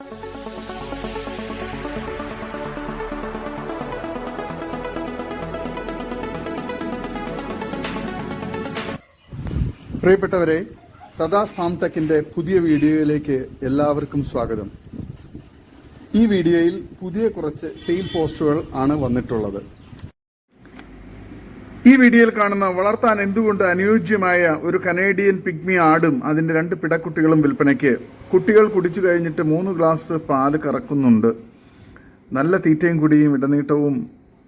പ്രിയപ്പെട്ടവരെ സദാ ഫാം പുതിയ വീഡിയോയിലേക്ക് എല്ലാവർക്കും സ്വാഗതം. ഈ വീഡിയോയിൽ പുതിയ കുറച്ച് സെയിൽ പോസ്റ്റുകൾ ആണ് വന്നിട്ടുള്ളത്. ഈ വീഡിയോയിൽ കാണുന്ന വളർത്താൻ എന്തുകൊണ്ട് അനുയോജ്യമായ ഒരു കനേഡിയൻ പിഗ്മി ആടും അതിന്റെ രണ്ട് പിടക്കുട്ടികളും വിൽപ്പനയ്ക്ക് കുട്ടികൾ കുടിച്ചു കഴിഞ്ഞിട്ട് മൂന്ന് ഗ്ലാസ് പാൽ കറക്കുന്നുണ്ട്. നല്ല തീറ്റയും കുടിയും ഇടനീട്ടവും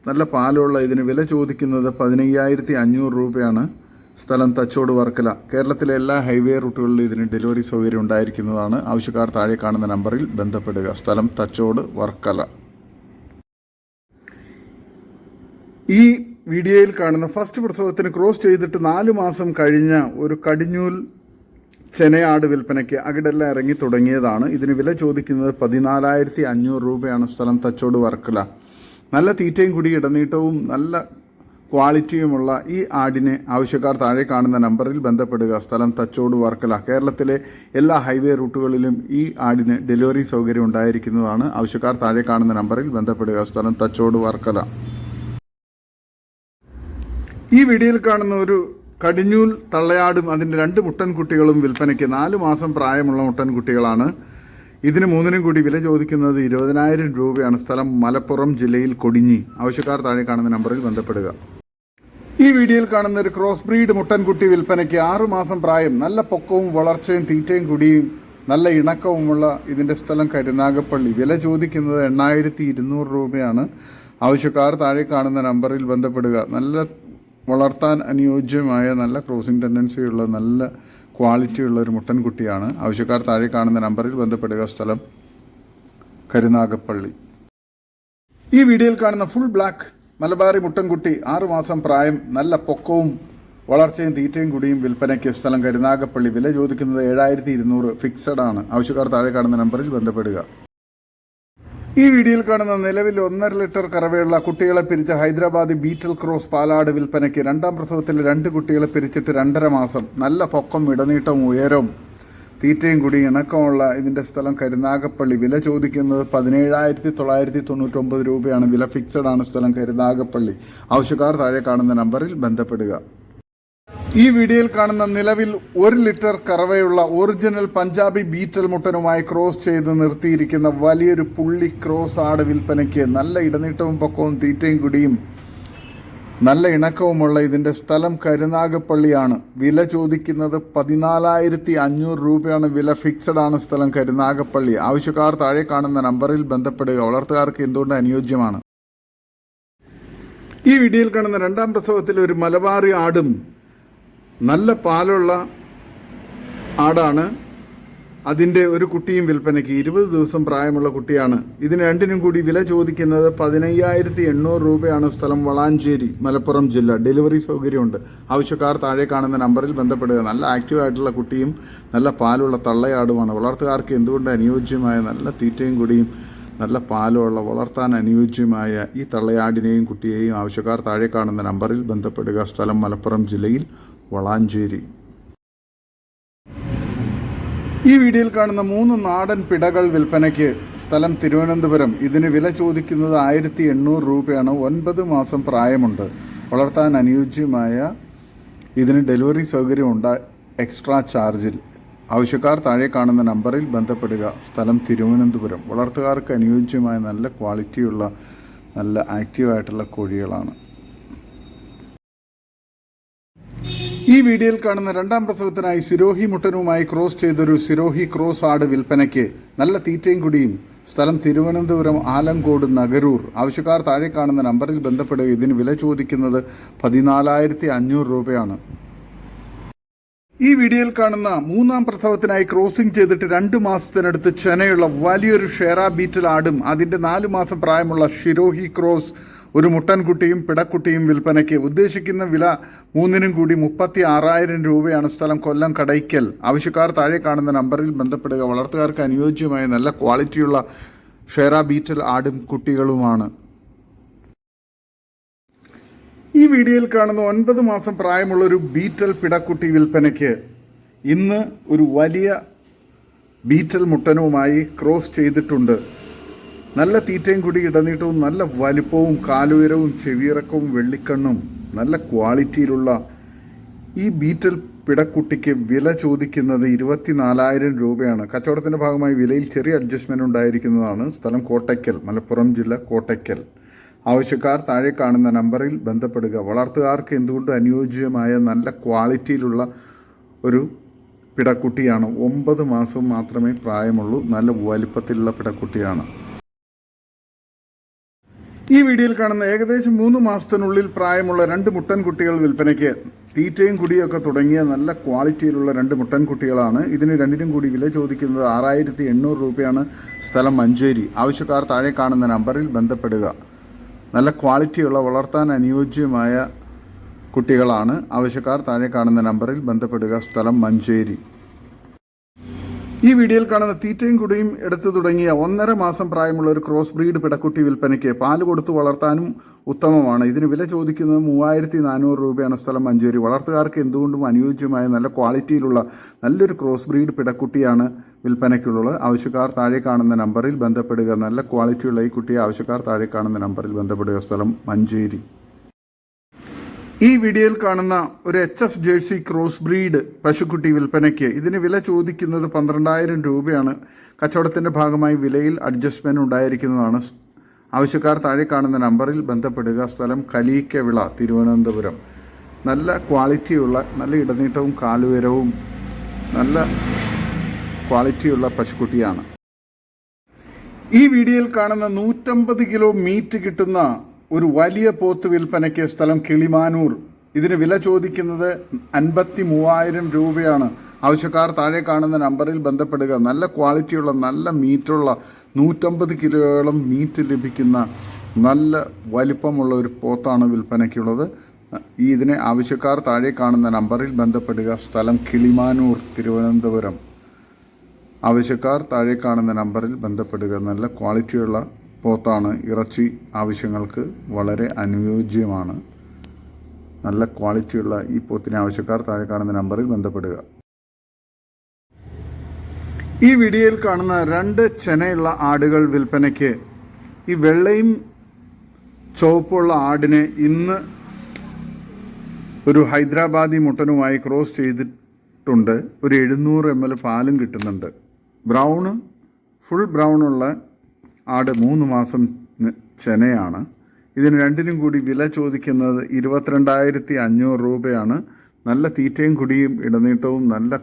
നല്ല പാലുള്ള ഇതിന് വില ചോദിക്കുന്നത് പതിനയ്യായിരത്തി അഞ്ഞൂറ് രൂപയാണ്. സ്ഥലം തച്ചോട് വർക്കല. കേരളത്തിലെ എല്ലാ ഹൈവേ റൂട്ടുകളിലും ഇതിന് ഡെലിവറി സൗകര്യം ഉണ്ടായിരിക്കുന്നതാണ്. ആവശ്യക്കാർ താഴെ കാണുന്ന നമ്പറിൽ ബന്ധപ്പെടുക. സ്ഥലം തച്ചോട് വർക്കല. ഈ വീഡിയോയിൽ കാണുന്ന ഫസ്റ്റ് പ്രസവത്തിന് ക്രോസ് ചെയ്തിട്ട് നാല് മാസം കഴിഞ്ഞ ഒരു കടിഞ്ഞൂൽ ചെനയാട് വിൽപ്പനയ്ക്ക് അകിടെല്ലാം ഇറങ്ങി തുടങ്ങിയതാണ്. ഇതിന് വില ചോദിക്കുന്നത് പതിനാലായിരത്തി അഞ്ഞൂറ് രൂപയാണ്. സ്ഥലം തച്ചോട് വർക്കല. നല്ല തീറ്റയും കുടി ഇടനീട്ടവും നല്ല ക്വാളിറ്റിയുമുള്ള ഈ ആടിനെ ആവശ്യക്കാർ താഴെ കാണുന്ന നമ്പറിൽ ബന്ധപ്പെടുക. സ്ഥലം തച്ചോട് വർക്കല. കേരളത്തിലെ എല്ലാ ഹൈവേ റൂട്ടുകളിലും ഈ ആടിന് ഡെലിവറി സൗകര്യം ഉണ്ടായിരിക്കുന്നതാണ്. ആവശ്യക്കാർ താഴെ കാണുന്ന നമ്പറിൽ ബന്ധപ്പെടുക. സ്ഥലം തച്ചോട് വർക്കല. ഈ വീഡിയോയിൽ കാണുന്ന ഒരു കടിഞ്ഞൂൽ തള്ളയാടും അതിന്റെ രണ്ട് മുട്ടൻകുട്ടികളും വിൽപ്പനയ്ക്ക് നാല് മാസം പ്രായമുള്ള മുട്ടൻകുട്ടികളാണ്. ഇതിന് മൂന്നിനും കൂടി വില ചോദിക്കുന്നത് ഇരുപതിനായിരം രൂപയാണ്. സ്ഥലം മലപ്പുറം ജില്ലയിൽ കൊടിഞ്ഞി. ആവശ്യക്കാർ താഴെ കാണുന്ന നമ്പറിൽ ബന്ധപ്പെടുക. ഈ വീഡിയോയിൽ കാണുന്ന ഒരു ക്രോസ് ബ്രീഡ് മുട്ടൻകുട്ടി വിൽപ്പനയ്ക്ക് ആറു മാസം പ്രായം നല്ല പൊക്കവും വളർച്ചയും തീറ്റയും കുടിയും നല്ല ഇണക്കവുമുള്ള ഇതിന്റെ സ്ഥലം കരുനാഗപ്പള്ളി. വില ചോദിക്കുന്നത് എണ്ണായിരത്തി ഇരുന്നൂറ് രൂപയാണ്. ആവശ്യക്കാർ താഴെ കാണുന്ന നമ്പറിൽ ബന്ധപ്പെടുക. നല്ല വളർത്താൻ അനുയോജ്യമായ നല്ല ക്രോസിംഗ് ടെൻഡൻസിയുള്ള നല്ല ക്വാളിറ്റി ഉള്ള ഒരു മുട്ടൻകുട്ടിയാണ് ആവശ്യക്കാർ താഴെ കാണുന്ന നമ്പറിൽ ബന്ധപ്പെടുക. സ്ഥലം കരുനാഗപ്പള്ളി. ഈ വീഡിയോയിൽ കാണുന്ന ഫുൾ ബ്ലാക്ക് മലബാറി മുട്ടൻകുട്ടി ആറുമാസം പ്രായം നല്ല പൊക്കവും വളർച്ചയും തീറ്റയും കുടിയും വിൽപ്പനയ്ക്ക് സ്ഥലം കരുനാഗപ്പള്ളി. വില ചോദിക്കുന്നത് ഏഴായിരത്തി ഇരുന്നൂറ് ഫിക്സഡ് ആണ്. ആവശ്യക്കാർ താഴെ കാണുന്ന നമ്പറിൽ ബന്ധപ്പെടുക. ഈ വീഡിയോയിൽ കാണുന്ന നിലവിൽ ഒന്നര ലിറ്റർ കറവയുള്ള കുട്ടികളെ പിരിച്ച ഹൈദരാബാദ് ബീറ്റൽ ക്രോസ് പാലാട് വിൽപ്പനയ്ക്ക് രണ്ടാം പ്രസവത്തിൽ രണ്ട് കുട്ടികളെ പിരിച്ചിട്ട് രണ്ടര മാസം. നല്ല പൊക്കം ഇടനീട്ടവും ഉയരവും തീറ്റയും കൂടി ഇണക്കമുള്ള ഇതിന്റെ സ്ഥലം കരുനാഗപ്പള്ളി. വില ചോദിക്കുന്നത് പതിനേഴായിരത്തി തൊള്ളായിരത്തി തൊണ്ണൂറ്റൊമ്പത് രൂപയാണ്. വില ഫിക്സഡ് ആണ് സ്ഥലം കരുനാഗപ്പള്ളി. ആവശ്യക്കാർ താഴെ കാണുന്ന നമ്പറിൽ ബന്ധപ്പെടുക. ഈ വീഡിയോയിൽ കാണുന്ന നിലവിൽ ഒരു ലിറ്റർ കറവയുള്ള ഒറിജിനൽ പഞ്ചാബി ബീറ്റൽ മുട്ടനുമായി ക്രോസ് ചെയ്ത് നിർത്തിയിരിക്കുന്ന വലിയൊരു പുള്ളി ക്രോസ് ആട് വിൽപ്പനയ്ക്ക് നല്ല ഇടനീട്ടവും പക്കവും തീറ്റയും കുടിയും നല്ല ഇണക്കവുമുള്ള ഇതിന്റെ സ്ഥലം കരുനാഗപ്പള്ളിയാണ്. വില ചോദിക്കുന്നത് പതിനാലായിരത്തി അഞ്ഞൂറ് രൂപയാണ്. വില ഫിക്സഡ് ആണ് സ്ഥലം കരുനാഗപ്പള്ളി. ആവശ്യക്കാർ താഴെ കാണുന്ന നമ്പറിൽ ബന്ധപ്പെടുക. വളർത്തുകാർക്ക് എന്തുകൊണ്ട് അനുയോജ്യമാണ്? ഈ വീഡിയോയിൽ കാണുന്ന രണ്ടാം പ്രസവത്തിൽ ഒരു മലബാറി ആടും നല്ല പാലുള്ള ആടാണ്. അതിന്റെ ഒരു കുട്ടിയും വിൽപ്പനയ്ക്ക് ഇരുപത് ദിവസം പ്രായമുള്ള കുട്ടിയാണ്. ഇതിന് രണ്ടിനും കൂടി വില ചോദിക്കുന്നത് പതിനയ്യായിരത്തി എണ്ണൂറ് രൂപയാണ് സ്ഥലം വളാഞ്ചേരി മലപ്പുറം ജില്ല. ഡെലിവറി സൗകര്യമുണ്ട്. ആവശ്യക്കാർ താഴെ കാണുന്ന നമ്പറിൽ ബന്ധപ്പെടുക. നല്ല ആക്റ്റീവായിട്ടുള്ള കുട്ടിയും നല്ല പാലുള്ള തള്ളയാടുമാണ്. വളർത്തുകാർക്ക് എന്തുകൊണ്ട് അനുയോജ്യമായ നല്ല തീറ്റയും കൂടിയും നല്ല പാലുള്ള വളർത്താൻ അനുയോജ്യമായ ഈ തള്ളയാടിനെയും കുട്ടിയെയും ആവശ്യക്കാർ താഴെ കാണുന്ന നമ്പറിൽ ബന്ധപ്പെടുക. സ്ഥലം മലപ്പുറം ജില്ലയിൽ വളാഞ്ചേരി. ഈ വീഡിയോയിൽ കാണുന്ന മൂന്ന് നാടൻ പിടകൾ വിൽപ്പനയ്ക്ക് സ്ഥലം തിരുവനന്തപുരം. ഇതിന് വില ചോദിക്കുന്നത് ആയിരത്തി എണ്ണൂറ് രൂപയാണ്. ഒൻപത് മാസം പ്രായമുണ്ട്. വളർത്താൻ അനുയോജ്യമായ ഇതിന് ഡെലിവറി സൗകര്യമുണ്ട്. എക്സ്ട്രാ ചാർജിൽ. ആവശ്യക്കാർ താഴെ കാണുന്ന നമ്പറിൽ ബന്ധപ്പെടുക. സ്ഥലം തിരുവനന്തപുരം. വളർത്തുകാർക്ക് അനുയോജ്യമായ നല്ല ക്വാളിറ്റിയുള്ള നല്ല ആക്റ്റീവായിട്ടുള്ള കോഴികളാണ്. ഈ വീഡിയോയിൽ കാണുന്ന രണ്ടാം പ്രസവത്തിനായി സിരോഹി മുട്ടനുമായി ക്രോസ് ചെയ്തൊരു സിരോഹി ക്രോസ് ആട് വിൽപ്പനയ്ക്ക് നല്ല തീറ്റയും കുടിയും. സ്ഥലം തിരുവനന്തപുരം ആലങ്കോട് നഗരൂർ. ആവശ്യക്കാർ താഴെ കാണുന്ന നമ്പറിൽ ബന്ധപ്പെടുക ഇതിന് വില ചോദിക്കുന്നത് പതിനാലായിരത്തി അഞ്ഞൂറ് രൂപയാണ്. ഈ വീഡിയോയിൽ കാണുന്ന മൂന്നാം പ്രസവത്തിനായി ക്രോസിംഗ് ചെയ്തിട്ട് രണ്ട് മാസത്തിനടുത്ത് ചെനയുള്ള വലിയൊരു ഷെറാ ബീറ്റൽ ആടും. അതിന്റെ നാലു മാസം പ്രായമുള്ള ഷിരോഹി ക്രോസ് ഒരു മുട്ടൻകുട്ടിയും പിടക്കുട്ടിയും വിൽപ്പനയ്ക്ക് ഉദ്ദേശിക്കുന്ന വില മൂന്നിനും കൂടി മുപ്പത്തി ആറായിരം രൂപയാണ് സ്ഥലം കൊല്ലം കടയ്ക്കൽ. ആവശ്യക്കാർ താഴെ കാണുന്ന നമ്പറിൽ ബന്ധപ്പെടുക. വളർത്തുകാർക്ക് അനുയോജ്യമായ നല്ല ക്വാളിറ്റിയുള്ള ഷെറ ബീറ്റൽ ആടും കുട്ടികളുമാണ്. ഈ വീഡിയോയിൽ കാണുന്ന ഒൻപത് മാസം പ്രായമുള്ള ഒരു ബീറ്റൽ പിടക്കുട്ടി വിൽപ്പനയ്ക്ക് ഇന്ന് ഒരു വലിയ ബീറ്റൽ മുട്ടനുമായി ക്രോസ് ചെയ്തിട്ടുണ്ട്. നല്ല തീറ്റയും കൂടി ഇടനീട്ടവും നല്ല വലിപ്പവും കാലുയരവും ചെവിയിറക്കവും വെള്ളിക്കണ്ണും നല്ല ക്വാളിറ്റിയിലുള്ള ഈ ബീറ്റൽ പിടക്കുട്ടിക്ക് വില ചോദിക്കുന്നത് ഇരുപത്തിനാലായിരം രൂപയാണ്. കച്ചവടത്തിന്റെ ഭാഗമായി വിലയിൽ ചെറിയ അഡ്ജസ്റ്റ്മെന്റ് ഉണ്ടായിരിക്കുന്നതാണ്. സ്ഥലം കോട്ടയ്ക്കൽ മലപ്പുറം ജില്ല കോട്ടയ്ക്കൽ. ആവശ്യക്കാർ താഴെ കാണുന്ന നമ്പറിൽ ബന്ധപ്പെടുക. വളർത്തുകാർക്ക് എന്തുകൊണ്ടും അനുയോജ്യമായ നല്ല ക്വാളിറ്റിയിലുള്ള ഒരു പിടക്കുട്ടിയാണ്? ഒമ്പത് മാസം മാത്രമേ പ്രായമുള്ളൂ. നല്ല വലിപ്പത്തിലുള്ള പിടക്കുട്ടിയാണ്. ഈ വീഡിയോയിൽ കാണുന്ന ഏകദേശം മൂന്ന് മാസത്തിനുള്ളിൽ പ്രായമുള്ള രണ്ട് മുട്ടൻ കുട്ടികൾ വിൽപ്പനയ്ക്ക് തീറ്റയും കുടിയൊക്കെ തുടങ്ങിയ നല്ല ക്വാളിറ്റിയിലുള്ള രണ്ട് മുട്ടൻ കുട്ടികളാണ് ഇതിന് രണ്ടിനും കൂടി വില ചോദിക്കുന്നത് ആറായിരത്തി എണ്ണൂറ് രൂപയാണ് സ്ഥലം മഞ്ചേരി. ആവശ്യക്കാർ താഴെ കാണുന്ന നമ്പറിൽ ബന്ധപ്പെടുക. നല്ല ക്വാളിറ്റിയുള്ള വളർത്താൻ അനുയോജ്യമായ കുട്ടികളാണ്. ആവശ്യക്കാർ താഴെ കാണുന്ന നമ്പറിൽ ബന്ധപ്പെടുക. സ്ഥലം മഞ്ചേരി. ഈ വീഡിയോയിൽ കാണുന്ന തീറ്റയും കുടിയും എടുത്തു തുടങ്ങിയ ഒന്നര മാസം പ്രായമുള്ള ഒരു ക്രോസ് ബ്രീഡ് പിടക്കുട്ടി വിൽപ്പനയ്ക്ക് പാൽ കൊടുത്ത് വളർത്താനും ഉത്തമമാണ്. ഇതിന് വില ചോദിക്കുന്നത് മൂവായിരത്തി നാനൂറ് രൂപയാണ് സ്ഥലം. മഞ്ചേരി വളർത്തുകാർക്ക് എന്തുകൊണ്ടും അനുയോജ്യമായ നല്ല ക്വാളിറ്റിയിലുള്ള നല്ലൊരു ക്രോസ് ബ്രീഡ് പിടക്കുട്ടിയാണ് വിൽപ്പനയ്ക്കുള്ളത്. ആവശ്യക്കാർ താഴെ കാണുന്ന നമ്പറിൽ ബന്ധപ്പെടുക. നല്ല ക്വാളിറ്റിയുള്ള ഈ കുട്ടിയെ ആവശ്യക്കാർ താഴെ കാണുന്ന നമ്പറിൽ ബന്ധപ്പെടുക. സ്ഥലം മഞ്ചേരി. ഈ വീഡിയോയിൽ കാണുന്ന ഒരു H F jersey cross breed പശുക്കുട്ടി വിൽപ്പനയ്ക്ക് ഇതിന് വില ചോദിക്കുന്നത് പന്ത്രണ്ടായിരം രൂപയാണ്. കച്ചവടത്തിന്റെ ഭാഗമായി വിലയിൽ അഡ്ജസ്റ്റ്മെന്റ് ഉണ്ടായിരിക്കുന്നതാണ്. ആവശ്യക്കാർ താഴെ കാണുന്ന നമ്പറിൽ ബന്ധപ്പെടുക. സ്ഥലം കലീക്കവിള തിരുവനന്തപുരം. നല്ല ക്വാളിറ്റിയുള്ള നല്ല ഇടനീട്ടവും കാലുയരവും നല്ല ക്വാളിറ്റിയുള്ള പശുക്കുട്ടിയാണ്. ഈ വീഡിയോയിൽ കാണുന്ന നൂറ്റമ്പത് കിലോ മീറ്റ് കിട്ടുന്ന ഒരു വലിയ പോത്ത് വിൽപ്പനയ്ക്ക് സ്ഥലം കിളിമാനൂർ. ഇതിന് വില ചോദിക്കുന്നത് അൻപത്തി മൂവായിരം രൂപയാണ്. ആവശ്യക്കാർ താഴെ കാണുന്ന നമ്പറിൽ ബന്ധപ്പെടുക. നല്ല ക്വാളിറ്റിയുള്ള നല്ല മീറ്റുള്ള നൂറ്റമ്പത് കിലോയോളം മീറ്റ് ലഭിക്കുന്ന നല്ല വലിപ്പമുള്ള ഒരു പോത്താണ് വിൽപ്പനയ്ക്കുള്ളത്. ഈ ഇതിനെ ആവശ്യക്കാർ താഴെ കാണുന്ന നമ്പറിൽ ബന്ധപ്പെടുക. സ്ഥലം കിളിമാനൂർ തിരുവനന്തപുരം. ആവശ്യക്കാർ താഴെ കാണുന്ന നമ്പറിൽ ബന്ധപ്പെടുക. നല്ല ക്വാളിറ്റിയുള്ള പോത്താണ് ഇറച്ചി ആവശ്യങ്ങൾക്ക് വളരെ അനുയോജ്യമാണ്. നല്ല ക്വാളിറ്റിയുള്ള ഈ പോത്തിന് ആവശ്യക്കാർ താഴെ കാണുന്ന നമ്പറിൽ ബന്ധപ്പെടുക. ഈ വീഡിയോയിൽ കാണുന്ന രണ്ട് ചെനയുള്ള ആടുകൾ വിൽപ്പനയ്ക്ക് ഈ വെള്ളയും ചുവപ്പുള്ള ആടിനെ ഇന്ന് ഒരു ഹൈദരാബാദി മുട്ടനുമായി ക്രോസ് ചെയ്തിട്ടുണ്ട്. ഒരു എഴുന്നൂറ് എം എൽ പാലും കിട്ടുന്നുണ്ട്. ബ്രൗണ് ഫുൾ ബ്രൗണുള്ള ആട് മൂന്ന് മാസം ചെനയാണ്. ഇതിന് രണ്ടിനും കൂടി വില ചോദിക്കുന്നത് ഇരുപത്തിരണ്ടായിരത്തി അഞ്ഞൂറ് രൂപയാണ്. നല്ല തീറ്റയും കുടിയും ഇടനീട്ടവും നല്ല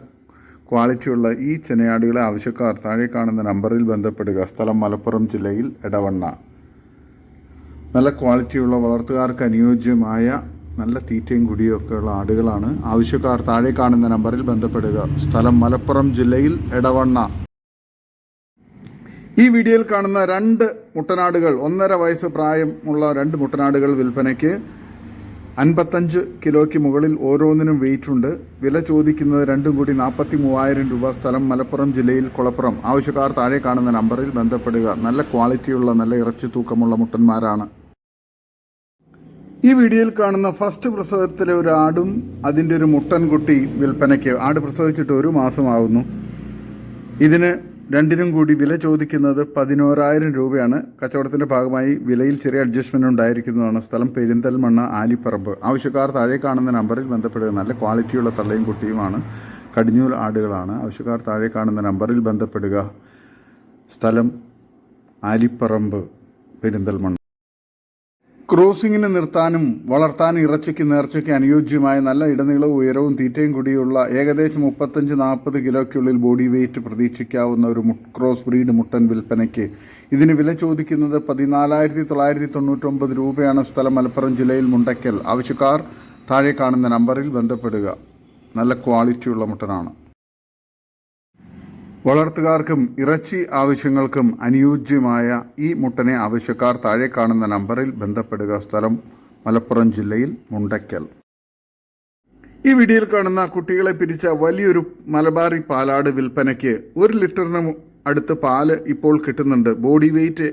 ക്വാളിറ്റിയുള്ള ഈ ചെനയാടുകളെ ആവശ്യക്കാർ താഴെ കാണുന്ന നമ്പറിൽ ബന്ധപ്പെടുക. സ്ഥലം മലപ്പുറം ജില്ലയിൽ ഇടവണ്ണ നല്ല ക്വാളിറ്റിയുള്ള വളർത്തുകാർക്ക് അനുയോജ്യമായ നല്ല തീറ്റയും കുടിയും ഒക്കെയുള്ള ആടുകളാണ്. ആവശ്യക്കാർ താഴെ കാണുന്ന നമ്പറിൽ ബന്ധപ്പെടുക. സ്ഥലം മലപ്പുറം ജില്ലയിൽ എടവണ്ണ. ഈ വീഡിയോയിൽ കാണുന്ന രണ്ട് മുട്ടനാടുകൾ ഒന്നര വയസ്സ് പ്രായമുള്ള രണ്ട് മുട്ടനാടുകൾ വിൽപ്പനയ്ക്ക് അൻപത്തഞ്ച് കിലോയ്ക്ക് മുകളിൽ ഓരോന്നിനും വെയിറ്റ് ഉണ്ട്. വില ചോദിക്കുന്നത് രണ്ടും കൂടി നാൽപ്പത്തി മൂവായിരം രൂപ സ്ഥലം മലപ്പുറം ജില്ലയിൽ കുളപ്പുറം. ആവശ്യക്കാർ താഴെ കാണുന്ന നമ്പറിൽ ബന്ധപ്പെടുക. നല്ല ക്വാളിറ്റിയുള്ള നല്ല ഇറച്ചി തൂക്കമുള്ള മുട്ടന്മാരാണ്. ഈ വീഡിയോയിൽ കാണുന്ന ഫസ്റ്റ് പ്രസവത്തിലെ ഒരു ആടും അതിന്റെ ഒരു മുട്ടൻകുട്ടി വിൽപ്പനയ്ക്ക്. ആട് പ്രസവിച്ചിട്ട് ഒരു മാസമാകുന്നു ഇതിന് രണ്ടിനും കൂടി വില ചോദിക്കുന്നത് പതിനോരായിരം രൂപയാണ്. കച്ചവടത്തിന്റെ ഭാഗമായി വിലയിൽ ചെറിയ അഡ്ജസ്റ്റ്മെന്റ് ഉണ്ടായിരിക്കുന്നതാണ്. സ്ഥലം പെരിന്തൽമണ്ണ ആലിപ്പറമ്പ്. ആവശ്യക്കാർ താഴെ കാണുന്ന നമ്പറിൽ ബന്ധപ്പെടുക. നല്ല ക്വാളിറ്റിയുള്ള തള്ളയും കുട്ടിയുമാണ്. കടിഞ്ഞൂൽ ആടുകളാണ്. ആവശ്യക്കാർ താഴെ കാണുന്ന നമ്പറിൽ ബന്ധപ്പെടുക. സ്ഥലം ആലിപ്പറമ്പ് പെരിന്തൽമണ്ണ. ക്രോസിങ്ങിന് നിർത്താനും വളർത്താനും ഇറച്ചിക്ക് നേർച്ചയ്ക്ക് അനുയോജ്യമായ നല്ല ഇടനീളവും ഉയരവും തീറ്റയും കൂടിയുള്ള ഏകദേശം മുപ്പത്തഞ്ച് നാൽപ്പത് കിലോയ്ക്കുള്ളിൽ ബോഡി വെയിറ്റ് പ്രതീക്ഷിക്കാവുന്ന ഒരു ക്രോസ് ബ്രീഡ് മുട്ടൻ വിൽപ്പനയ്ക്ക്. ഇതിന് വില ചോദിക്കുന്നത് പതിനാലായിരത്തി തൊള്ളായിരത്തി തൊണ്ണൂറ്റൊമ്പത് രൂപയാണ് സ്ഥലം മലപ്പുറം ജില്ലയിൽ മുണ്ടയ്ക്കൽ. ആവശ്യക്കാർ താഴെ കാണുന്ന നമ്പറിൽ ബന്ധപ്പെടുക. നല്ല ക്വാളിറ്റിയുള്ള മുട്ടനാണ്. വളർത്തുകാർക്കും ഇറച്ചി ആവശ്യങ്ങൾക്കും അനുയോജ്യമായ ഈ മുട്ടനെ ആവശ്യക്കാർ താഴെ കാണുന്ന നമ്പറിൽ ബന്ധപ്പെടുക. സ്ഥലം മലപ്പുറം ജില്ലയിൽ മുണ്ടയ്ക്കൽ ഈ വീഡിയോയിൽ കാണുന്ന കുട്ടികളെ പിരിച്ച വലിയൊരു മലബാറി പാലാട് വിൽപ്പനയ്ക്ക് ഒരു ലിറ്ററിന് അടുത്ത് പാൽ ഇപ്പോൾ കിട്ടുന്നുണ്ട്. ബോഡി വെയിറ്റ്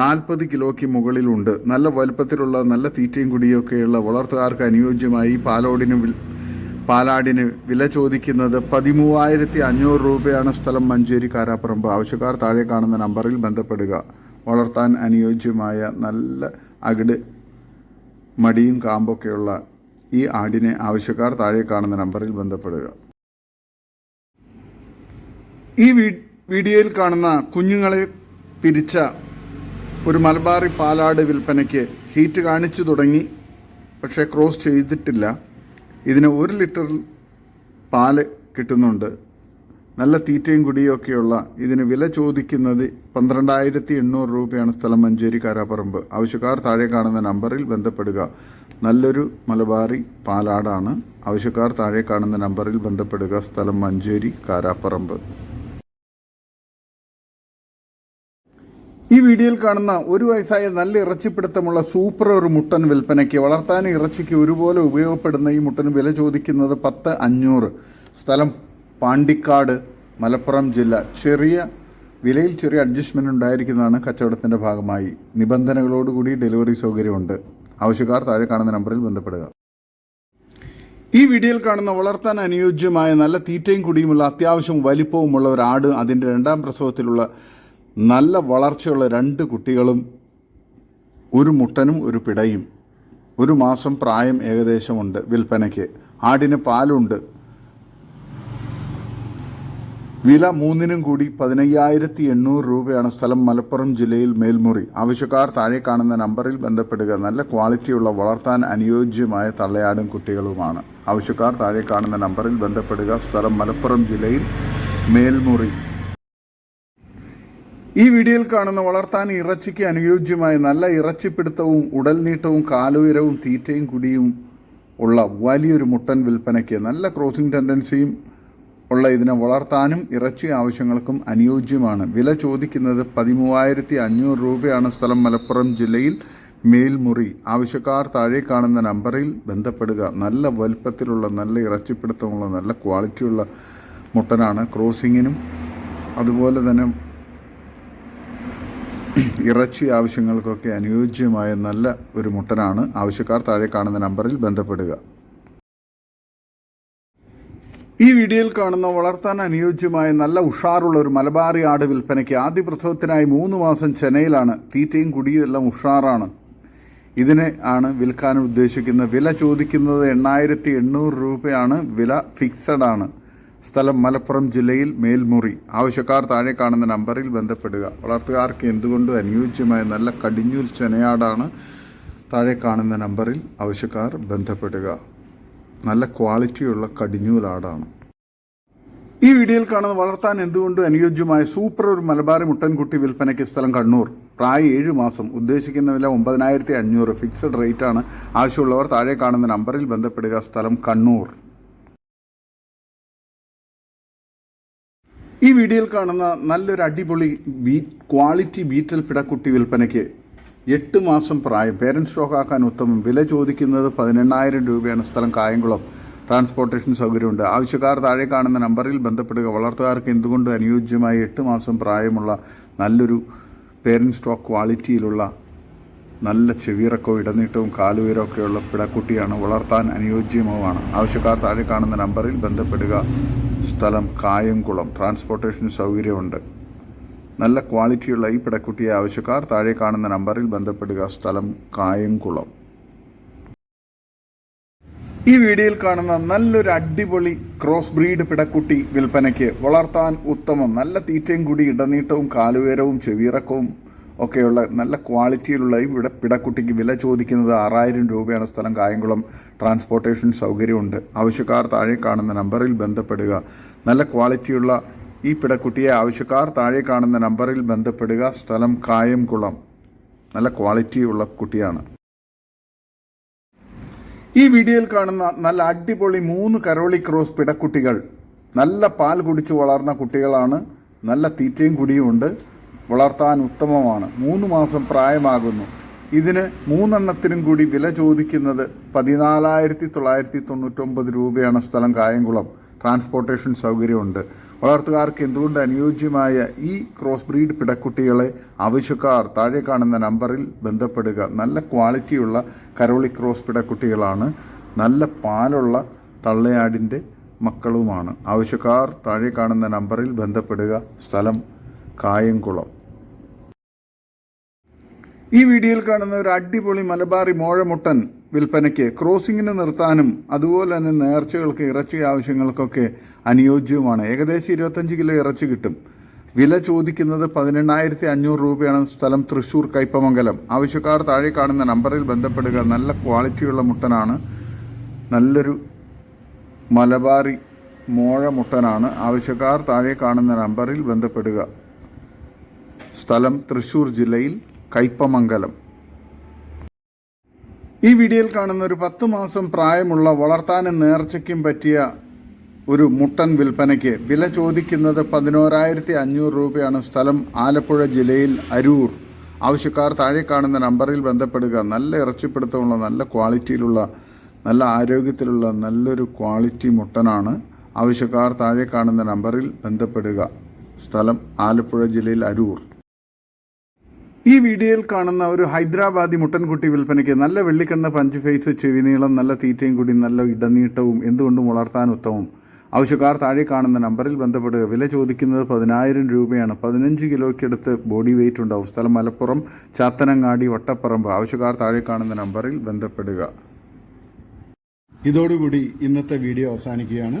നാൽപ്പത് കിലോയ്ക്ക് മുകളിലുണ്ട്. നല്ല വലുപ്പത്തിലുള്ള നല്ല തീറ്റയും കുടിയൊക്കെയുള്ള വളർത്തുകാർക്ക് അനുയോജ്യമായി പാലോടിന് പാലാടിന് വില ചോദിക്കുന്നത് പതിമൂവായിരത്തി അഞ്ഞൂറ് രൂപയാണ് സ്ഥലം മഞ്ചേരി കാരാപ്പറമ്പ്. ആവശ്യക്കാർ താഴെ കാണുന്ന നമ്പറിൽ ബന്ധപ്പെടുക. വളർത്താൻ അനുയോജ്യമായ നല്ല അകിട് മടിയും കാമ്പൊക്കെയുള്ള ഈ ആടിനെ ആവശ്യക്കാർ താഴെ കാണുന്ന നമ്പറിൽ ബന്ധപ്പെടുക. ഈ വീഡിയോയിൽ കാണുന്ന കുഞ്ഞുങ്ങളെ പിരിച്ച ഒരു മലബാറി പാലാട് വിൽപ്പനയ്ക്ക് ഹീറ്റ് കാണിച്ചു തുടങ്ങി. പക്ഷേ ക്രോസ് ചെയ്തിട്ടില്ല. ഇതിന് ഒരു ലിറ്റർ പാൽ കിട്ടുന്നുണ്ട്. നല്ല തീറ്റയും കുടിയും ഒക്കെയുള്ള ഇതിന് വില ചോദിക്കുന്നത് പന്ത്രണ്ടായിരത്തി എണ്ണൂറ് രൂപയാണ് സ്ഥലം മഞ്ചേരി കാരാപ്പറമ്പ്. ആവശ്യക്കാർ താഴെ കാണുന്ന നമ്പറിൽ ബന്ധപ്പെടുക. നല്ലൊരു മലബാറി പാലാടാണ്. ആവശ്യക്കാർ താഴെ കാണുന്ന നമ്പറിൽ ബന്ധപ്പെടുക. സ്ഥലം മഞ്ചേരി കാരാപ്പറമ്പ്. ഈ വീഡിയോയിൽ കാണുന്ന ഒരു വയസ്സായ നല്ല ഇറച്ചിപ്പിടുത്തമുള്ള സൂപ്പർ ഒരു മുട്ടൻ വിൽപ്പനയ്ക്ക് വളർത്താൻ ഇറച്ചിക്ക് ഒരുപോലെ ഉപയോഗപ്പെടുന്ന ഈ മുട്ടൻ വില ചോദിക്കുന്നത് പത്ത് അഞ്ഞൂറ്. സ്ഥലം പാണ്ടിക്കാട് മലപ്പുറം ജില്ല. ചെറിയ വിലയിൽ ചെറിയ അഡ്ജസ്റ്റ്മെന്റ് ഉണ്ടായിരിക്കുന്നതാണ് കച്ചവടത്തിന്റെ ഭാഗമായി. നിബന്ധനകളോടുകൂടി ഡെലിവറി സൗകര്യമുണ്ട്. ആവശ്യക്കാർ താഴെ കാണുന്ന നമ്പറിൽ ബന്ധപ്പെടുക. ഈ വീഡിയോയിൽ കാണുന്ന വളർത്താൻ അനുയോജ്യമായ നല്ല തീറ്റയും കുടിയുമുള്ള അത്യാവശ്യം വലിപ്പവുമുള്ള ഒരു ആട് അതിന്റെ രണ്ടാം പ്രസവത്തിലുള്ള നല്ല വളർച്ചയുള്ള രണ്ട് കുട്ടികളും ഒരു മുട്ടനും ഒരു പിടയും. ഒരു മാസം പ്രായം ഏകദേശമുണ്ട് വിൽപ്പനയ്ക്ക്. ആടിന് പാലുണ്ട്. വില മൂന്നിനും കൂടി പതിനയ്യായിരത്തി എണ്ണൂറ് രൂപയാണ് സ്ഥലം മലപ്പുറം ജില്ലയിൽ മേൽമുറി. ആവശ്യക്കാർ താഴെ കാണുന്ന നമ്പറിൽ ബന്ധപ്പെടുക. നല്ല ക്വാളിറ്റിയുള്ള വളർത്താൻ അനുയോജ്യമായ തള്ളയാടും കുട്ടികളുമാണ്. ആവശ്യക്കാർ താഴെ കാണുന്ന നമ്പറിൽ ബന്ധപ്പെടുക. സ്ഥലം മലപ്പുറം ജില്ലയിൽ മേൽമുറി. ഈ വീഡിയോയിൽ കാണുന്ന വളർത്താൻ ഇറച്ചിക്ക് അനുയോജ്യമായ നല്ല ഇറച്ചിപ്പിടുത്തവും ഉടൽനീട്ടവും കാലുയരവും തീറ്റയും കുടിയും ഉള്ള വലിയൊരു മുട്ടൻ വിൽപ്പനയ്ക്ക് നല്ല ക്രോസിംഗ് ടെൻഡൻസിയും ഉള്ള ഇതിനെ വളർത്താനും ഇറച്ചി ആവശ്യങ്ങൾക്കും അനുയോജ്യമാണ്. വില ചോദിക്കുന്നത് പതിമൂവായിരത്തി അഞ്ഞൂറ് രൂപയാണ് സ്ഥലം മലപ്പുറം ജില്ലയിൽ മേൽമുറി. ആവശ്യക്കാർ താഴെ കാണുന്ന നമ്പറിൽ ബന്ധപ്പെടുക. നല്ല വലുപ്പത്തിലുള്ള നല്ല ഇറച്ചിപ്പിടുത്തമുള്ള നല്ല ക്വാളിറ്റിയുള്ള മുട്ടനാണ് ക്രോസിങ്ങിനും അതുപോലെ തന്നെ ഇറച്ചി ആവശ്യങ്ങൾക്കൊക്കെ അനുയോജ്യമായ നല്ല ഒരു മുട്ടനാണ്. ആവശ്യക്കാർ താഴെ കാണുന്ന നമ്പറിൽ ബന്ധപ്പെടുക. ഈ വീഡിയോയിൽ കാണുന്ന വളർത്താൻ അനുയോജ്യമായ നല്ല ഉഷാറുള്ള ഒരു മലബാറി ആട് വിൽപ്പനയ്ക്ക് ആദ്യ പ്രസവത്തിനായി മൂന്ന് മാസം ചെന്നൈയിലാണ്. തീറ്റയും കുടിയും എല്ലാം ഉഷാറാണ്. ഇതിനെ ആണ് വിൽക്കാൻ ഉദ്ദേശിക്കുന്നത്. വില ചോദിക്കുന്നത് എണ്ണായിരത്തി എണ്ണൂറ് രൂപയാണ്. വില ഫിക്സഡ് ആണ്. സ്ഥലം മലപ്പുറം ജില്ലയിൽ മേൽമുറി. ആവശ്യക്കാർ താഴെ കാണുന്ന നമ്പറിൽ ബന്ധപ്പെടുക. വളർത്തുകാർക്ക് എന്തുകൊണ്ടും അനുയോജ്യമായ നല്ല കടിഞ്ഞൂൽ ചെനയാടാണ് താഴെ കാണുന്ന നമ്പറിൽ ആവശ്യക്കാർ ബന്ധപ്പെടുക. നല്ല ക്വാളിറ്റിയുള്ള കടിഞ്ഞൂൽ ആടാണ്. ഈ വീഡിയോയിൽ കാണുന്ന വളർത്താൻ എന്തുകൊണ്ടും അനുയോജ്യമായ സൂപ്പർ ഒരു മലബാറി മുട്ടൻകുട്ടി വിൽപ്പനയ്ക്ക് സ്ഥലം കണ്ണൂർ. പ്രായം ഏഴ് മാസം. ഉദ്ദേശിക്കുന്ന വില ഒമ്പതിനായിരത്തി അഞ്ഞൂറ്. ഫിക്സഡ് റേറ്റ് ആണ്. ആവശ്യമുള്ളവർ താഴെ കാണുന്ന നമ്പറിൽ ബന്ധപ്പെടുക. സ്ഥലം കണ്ണൂർ. ഈ വീഡിയോയിൽ കാണുന്ന നല്ലൊരു അടിപൊളി ബീ ക്വാളിറ്റി ബീറ്റൽ പിടക്കുട്ടി വിൽപ്പനയ്ക്ക് എട്ട് മാസം പ്രായം പേരൻസ് സ്റ്റോക്ക് ആക്കാൻ ഉത്തമം വില ചോദിക്കുന്നത് പതിനെണ്ണായിരം രൂപയാണ്. സ്ഥലം കായംകുളം. ട്രാൻസ്പോർട്ടേഷൻ സൗകര്യമുണ്ട്. ആവശ്യക്കാർ താഴെ കാണുന്ന നമ്പറിൽ ബന്ധപ്പെടുക. വളർത്തുകാർക്ക് എന്തുകൊണ്ടും അനുയോജ്യമായ എട്ട് മാസം പ്രായമുള്ള നല്ലൊരു പേരൻസ് സ്റ്റോക്ക് ക്വാളിറ്റിയിലുള്ള നല്ല ചെവിയിറക്കവും ഇടനീട്ടവും കാലുയരമൊക്കെയുള്ള പിടക്കുട്ടിയാണ് വളർത്താൻ അനുയോജ്യവുമാണ് ആവശ്യക്കാർ താഴെ കാണുന്ന നമ്പറിൽ ബന്ധപ്പെടുക. സ്ഥലം കായംകുളം. ട്രാൻസ്പോർട്ടേഷൻ സൗകര്യമുണ്ട്. നല്ല ക്വാളിറ്റിയുള്ള ഈ പിടക്കുട്ടിയെ ആവശ്യക്കാർ താഴെ കാണുന്ന നമ്പറിൽ ബന്ധപ്പെടുക. സ്ഥലം കായംകുളം. ഈ വീഡിയോയിൽ കാണുന്ന നല്ലൊരു അടിപൊളി ക്രോസ് ബ്രീഡ് പിടക്കുട്ടി വിൽപ്പനയ്ക്ക് വളർത്താൻ ഉത്തമം. നല്ല തീറ്റയും കൂടി ഇടനീട്ടവും കാലുയരവും ചെവിയിറക്കവും ഒക്കെയുള്ള നല്ല ക്വാളിറ്റിയിലുള്ള ഇവിടെ പിടക്കുട്ടിക്ക് വില ചോദിക്കുന്നത് ആറായിരം രൂപയാണ്. സ്ഥലം കായംകുളം ട്രാൻസ്പോർട്ടേഷൻ സൗകര്യമുണ്ട്. ആവശ്യക്കാർ താഴെ കാണുന്ന നമ്പറിൽ ബന്ധപ്പെടുക. നല്ല ക്വാളിറ്റിയുള്ള ഈ പിടക്കുട്ടിയെ ആവശ്യക്കാർ താഴെ കാണുന്ന നമ്പറിൽ ബന്ധപ്പെടുക. സ്ഥലം കായംകുളം. നല്ല ക്വാളിറ്റിയുള്ള കുട്ടിയാണ്. ഈ വീഡിയോയിൽ കാണുന്ന നല്ല അടിപൊളി മൂന്ന് കരോളി ക്രോസ് പിടക്കുട്ടികൾ. നല്ല പാൽ കുടിച്ചു വളർന്ന കുട്ടികളാണ്. നല്ല തീറ്റയും കുടിയുമുണ്ട് വളർത്താൻ ഉത്തമമാണ്. മൂന്ന് മാസം പ്രായമാകുന്നു. ഇതിന് മൂന്നെണ്ണത്തിനും കൂടി വില ചോദിക്കുന്നത് പതിനാലായിരത്തി തൊള്ളായിരത്തി തൊണ്ണൂറ്റൊമ്പത് രൂപയാണ് സ്ഥലം കായംകുളം. ട്രാൻസ്പോർട്ടേഷൻ സൗകര്യമുണ്ട്. വളർത്തുകാർക്ക് എന്തുകൊണ്ട് അനുയോജ്യമായ ഈ ക്രോസ് ബ്രീഡ് പിടക്കുട്ടികളെ ആവശ്യക്കാർ താഴെ കാണുന്ന നമ്പറിൽ ബന്ധപ്പെടുക? നല്ല ക്വാളിറ്റിയുള്ള കരോളി ക്രോസ് പിടക്കുട്ടികളാണ്. നല്ല പാലുള്ള തള്ളയാടിന്റെ മക്കളുമാണ്. ആവശ്യക്കാർ താഴെ കാണുന്ന നമ്പറിൽ ബന്ധപ്പെടുക. സ്ഥലം കായംകുളം. ഈ വീഡിയോയിൽ കാണുന്ന ഒരു അടിപൊളി മലബാറി മോഴമുട്ടൻ വിൽപ്പനയ്ക്ക് ക്രോസിങ്ങിന് നിർത്താനും അതുപോലെ തന്നെ നേർച്ചകൾക്ക് ഇറച്ചി ആവശ്യങ്ങൾക്കൊക്കെ അനുയോജ്യവുമാണ്. ഏകദേശം ഇരുപത്തഞ്ച് കിലോ ഇറച്ചി കിട്ടും. വില ചോദിക്കുന്നത് പതിനെണ്ണായിരത്തി അഞ്ഞൂറ് രൂപയാണ് സ്ഥലം തൃശ്ശൂർ കൈപ്പമംഗലം ആവശ്യക്കാർ താഴെ കാണുന്ന നമ്പറിൽ ബന്ധപ്പെടുക. നല്ല ക്വാളിറ്റിയുള്ള മുട്ടനാണ്. നല്ലൊരു മലബാറി മോഴ മുട്ടനാണ് ആവശ്യക്കാർ താഴെ കാണുന്ന നമ്പറിൽ ബന്ധപ്പെടുക. സ്ഥലം തൃശ്ശൂർ ജില്ലയിൽ കയ്പമംഗലം. ഈ വീഡിയോയിൽ കാണുന്ന ഒരു പത്ത് മാസം പ്രായമുള്ള വളർത്താനും നേർച്ചയ്ക്കും പറ്റിയ ഒരു മുട്ടൻ വിൽപ്പനയ്ക്ക് വില ചോദിക്കുന്നത് പതിനോരായിരത്തി അഞ്ഞൂറ് രൂപയാണ്. സ്ഥലം ആലപ്പുഴ ജില്ലയിൽ അരൂർ. ആവശ്യക്കാർ താഴെ കാണുന്ന നമ്പറിൽ ബന്ധപ്പെടുക. നല്ല ഇറച്ചിപ്പിടുത്തമുള്ള നല്ല ക്വാളിറ്റിയിലുള്ള നല്ല ആരോഗ്യത്തിലുള്ള നല്ലൊരു ക്വാളിറ്റി മുട്ടനാണ്. ആവശ്യക്കാർ താഴെ കാണുന്ന നമ്പറിൽ ബന്ധപ്പെടുക. സ്ഥലം ആലപ്പുഴ ജില്ലയിൽ അരൂർ. ഈ വീഡിയോയിൽ കാണുന്ന ഒരു ഹൈദരാബാദി മുട്ടൻകുട്ടി വിൽപ്പനയ്ക്ക് നല്ല വെള്ളിക്കണ്ണ പഞ്ച് ഫേസ് ചെവി നീളം നല്ല തീറ്റയും കൂടി നല്ല ഇടനീട്ടവും എന്തുകൊണ്ടും വളർത്താൻ ഉത്തമം ആവശ്യക്കാർ താഴെ കാണുന്ന നമ്പറിൽ ബന്ധപ്പെടുക. വില ചോദിക്കുന്നത് പതിനായിരം രൂപയാണ്. പതിനഞ്ച് കിലോയ്ക്കടുത്ത് ബോഡി വെയിറ്റ് ഉണ്ടാവും. സ്ഥലം മലപ്പുറം ചാത്തനങ്ങാടി വട്ടപ്പറമ്പ്. ആവശ്യക്കാർ താഴെ കാണുന്ന നമ്പറിൽ ബന്ധപ്പെടുക. ഇതോടുകൂടി ഇന്നത്തെ വീഡിയോ അവസാനിക്കുകയാണ്.